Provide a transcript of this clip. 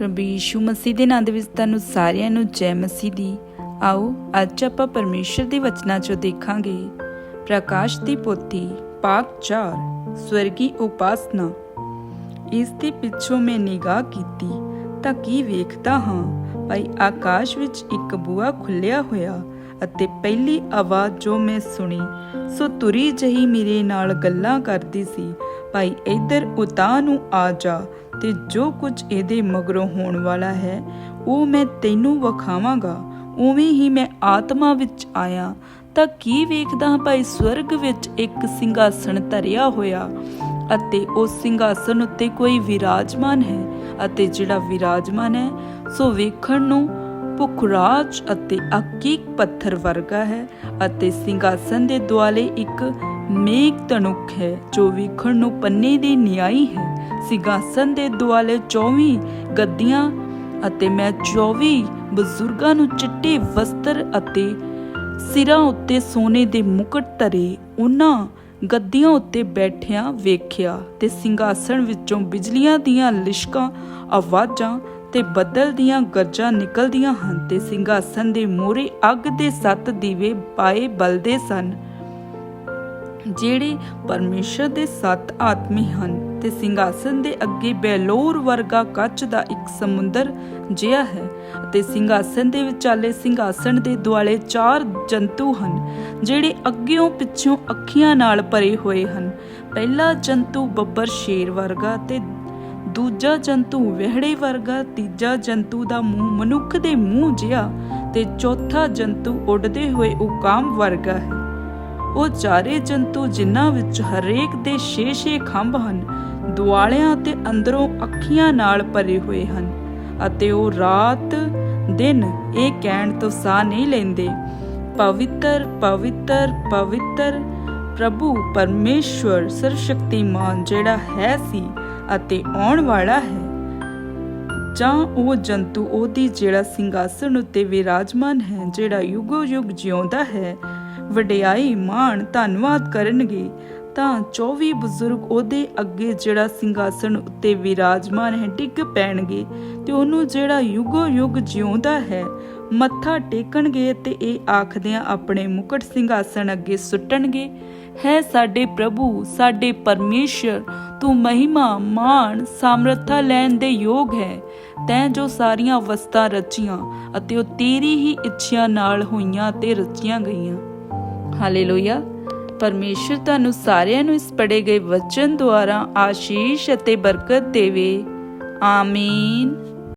ਪ੍ਰਭੂ ਯੀਸ਼ੂ ਮਸੀਹ ਦੇ ਨਾਮ ਦੇ ਵਿੱਚ ਤੁਹਾਨੂੰ ਸਾਰਿਆਂ ਨੂੰ ਜੈ ਮਸੀਹ ਦੀ। ਆਓ, ਅੱਜ ਆਪਾਂ ਪਰਮੇਸ਼ਰ ਦੇ ਵਚਨਾਂ 'ਚੋਂ ਦੇਖਾਂਗੇ। ਪ੍ਰਕਾਸ਼ ਦੀ ਪੋਥੀ ਪਾਕ 4 ਸਵਰਗੀ ਉਪਾਸਨਾ। ਇਸ ਦੇ ਪਿੱਛੋਂ ਮੈਂ ਨਿਗਾਹ ਕੀਤੀ, ਤਾਂ ਕੀ ਵੇਖਦਾ ਹਾਂ? ਭਾਈ ਆਕਾਸ਼ ਵਿੱਚ ਇੱਕ ਬੂਆ ਖੁੱਲਿਆ ਹੋਇਆ ਅਤੇ ਪਹਿਲੀ ਆਵਾਜ਼ ਜੋ ਮੈਂ ਸੁਣੀ, ਸੋ ਤੁਰੀ ਜਹੀ ਮੇਰੇ ਨਾਲ ਗੱਲਾਂ ਕਰਦੀ ਸੀ। ਭਾਈ ਇੱਧਰ ਉਤਾਂ ਨੂੰ ਆ ਜਾ ਤੇ ਜੋ ਕੁਝ ਇਹਦੇ ਮਗਰੋਂ ਹੋਣ ਵਾਲਾ ਹੈ, ਉਹ ਮੈਂ ਤੈਨੂੰ ਵਿਖਾਵਾਂਗਾ। ਉਵੇਂ ਹੀ ਮੈਂ ਆਤਮਾ ਵਿੱਚ ਆਇਆ। ਤਾਂ ਕੀ ਵੇਖਦਾ ਭਾਈ ਸਵਰਗ ਵਿੱਚ ਇੱਕ ਸਿੰਘਾਸਣ ਧਰਿਆ ਹੋਇਆ? ਅਤੇ ਉਸ ਸਿੰਘਾਸਣ ਉੱਤੇ ਕੋਈ ਵਿਰਾਜਮਾਨ ਹੈ? ਅਤੇ ਜਿਹੜਾ ਵਿਰਾਜਮਾਨ ਹੈ, ਸੋ ਵੇਖਣ ਨੂੰ ਪੁਖਰਾਜ ਅਤੇ ਅਕੀਕ ਪੱਥਰ ਵਰਗਾ ਹੈ ਅਤੇ ਸਿੰਘਾਸਨ ਦੇ ਦੁਆਲੇ ਇੱਕ ਮੇਘ ਤਨੁਕ ਹੈ, ਜੋ ਵੇਖਣ ਨੂੰ ਪੰਨੇ ਦੀ ਨਿਆਈ ਹੈ। ਸਿੰਘਾਸਨ ਦੇ ਦੁਆਲੇ 24 ਗੱਦੀਆਂ ਅਤੇ ਮੈਂ 24 ਬਜ਼ੁਰਗਾਂ ਨੂੰ ਚਿੱਟੇ ਵਸਤਰ ਅਤੇ ਸਿਰਾਂ ਉੱਤੇ ਸੋਨੇ ਦੇ ਮੁਕਟ ਧਰੇ ਉਹਨਾਂ ਗੱਦੀਆਂ ਉੱਤੇ ਬੈਠਿਆਂ ਵੇਖਿਆ ਤੇ ਸਿੰਘਾਸਣ ਵਿੱਚੋਂ ਬਿਜਲੀਆਂ ਦੀਆਂ ਲਿਸ਼ਕਾਂ, ਆਵਾਜ਼ਾਂ ਤੇ ਬੱਦਲ ਦੀਆਂ ਗਰਜਾਂ ਨਿਕਲਦੀਆਂ ਹਨ ਤੇ ਸਿੰਘਾਸਣ ਦੇ ਮੂਹਰੇ ਅੱਗ ਦੇ ਸੱਤ ਦੀਵੇ ਪਾਏ ਬਲਦੇ ਸਨ, ਜਿਹੜੇ ਪਰਮੇਸ਼ਰ ਦੇ ਸੱਤ ਆਤਮੇ ਹਨ ਤੇ ਸਿੰਘਾਸਨ ਦੇ ਅੱਗੇ ਬੈਲੋਰ ਵਰਗਾ ਕੱਚ ਦਾ ਇੱਕ ਸਮੁੰਦਰ ਜਿਹਾ ਹੈ ਤੇ ਸਿੰਘਾਸਨ ਦੇ ਵਿਚਾਲੇ ਸਿੰਘਾਸਨ ਦੇ ਦੁਆਲੇ ਚਾਰ ਜੰਤੂ ਹਨ, ਜਿਹੜੇ ਅੱਗਿਓਂ ਪਿੱਛੋਂ ਅੱਖੀਆਂ ਨਾਲ ਭਰੇ ਹੋਏ ਹਨ। ਪਹਿਲਾ ਜੰਤੂ ਬੱਬਰ ਸ਼ੇਰ ਵਰਗਾ ਤੇ ਦੂਜਾ ਜੰਤੂ ਵਿਹੜੇ ਵਰਗਾ, ਤੀਜਾ ਜੰਤੂ ਦਾ ਮੂੰਹ ਮਨੁੱਖ ਦੇ ਮੂੰਹ ਜਿਹਾ ਤੇ ਚੌਥਾ ਜੰਤੂ ਉੱਡਦੇ ਹੋਏ ਉਕਾਮ ਵਰਗਾ ਹੈ। ਉਹ ਚਾਰੇ ਜੰਤੂ ਜਿਨ੍ਹਾਂ ਵਿੱਚ ਹਰੇਕ ਦੇ 6-6 ਖੰਭ ਹਨ, ਦੁਆਲਿਆਂ ਤੇ ਅੰਦਰੋਂ ਅੱਖੀਆਂ ਨਾਲ ਭਰੇ ਹੋਏ ਹਨ ਅਤੇ ਉਹ ਰਾਤ, ਦਿਨ ਇਹ ਕਹਿਣ ਤੋਂ ਸਾਹ ਨਹੀਂ ਲੈਂਦੇ। ਪਵਿੱਤਰ ਪਵਿੱਤਰ ਪਵਿੱਤਰ ਪ੍ਰਭੂ ਪਰਮੇਸ਼ਵਰ ਸਰਵਸ਼ਕਤੀਮਾਨ ਜਿਹੜਾ ਹੈ ਸੀ ਅਤੇ ਆਉਣ ਵਾਲਾ ਹੈ। ਜਾਂ ਉਹ ਜੰਤੂ ਉਹਦੀ ਜਿਹੜਾ ਸਿੰਘਾਸਣ ਉੱਤੇ ਵਿਰਾਜਮਾਨ ਹੈ, ਜਿਹੜਾ ਯੁਗੋ ਯੁਗ ਜਿਉਂਦਾ ਹੈ, ਵਡਿਆਈ, ਮਾਣ, ਧੰਨਵਾਦ ਕਰਨਗੇ, ਤਾਂ 24 ਬਜ਼ੁਰਗ ਉਹਦੇ ਅੱਗੇ ਜਿਹੜਾ ਸਿੰਘਾਸਣ ਉੱਤੇ ਵਿਰਾਜਮਾਨ ਹੈ, ਡਿੱਗ ਪੈਣਗੇ ਤੇ ਉਹਨੂੰ ਜਿਹੜਾ ਯੁਗੋ ਯੁਗ ਜਿਉਂਦਾ ਹੈ, ਮੱਥਾ ਟੇਕਣਗੇ ਤੇ ਇਹ ਆਖਦਿਆਂ ਆਪਣੇ ਮੁਕਟ ਸਿੰਘਾਸਣ ਅੱਗੇ ਸੁੱਟਣਗੇ। ਹੈ ਸਾਡੇ ਪ੍ਰਭੂ, ਸਾਡੇ ਪਰਮੇਸ਼ਰ ਤੂੰ ਮਹਿਮਾ, ਮਾਣ, ਸਮਰੱਥਾ ਲੈਣ ਦੇ ਯੋਗ ਹੈ। ਤੈਂ ਜੋ ਸਾਰੀਆਂ ਵਸਤਾਂ ਰਚੀਆਂ ਅਤੇ ਉਹ ਤੇਰੀ ਹੀ ਇੱਛਾ ਨਾਲ ਹੋਈਆਂ ਤੇ ਰਚੀਆਂ ਗਈਆਂ। ਹਾਲੇਲੂਇਆ। ਪਰਮੇਸ਼ਰ ਤੁਹਾਨੂੰ ਸਾਰਿਆਂ ਨੂੰ ਇਸ ਪੜੇ ਗਏ ਵਚਨ ਦੁਆਰਾ ਆਸ਼ੀਸ਼ ਅਤੇ ਬਰਕਤ ਦੇਵੇ। ਆਮੀਨ।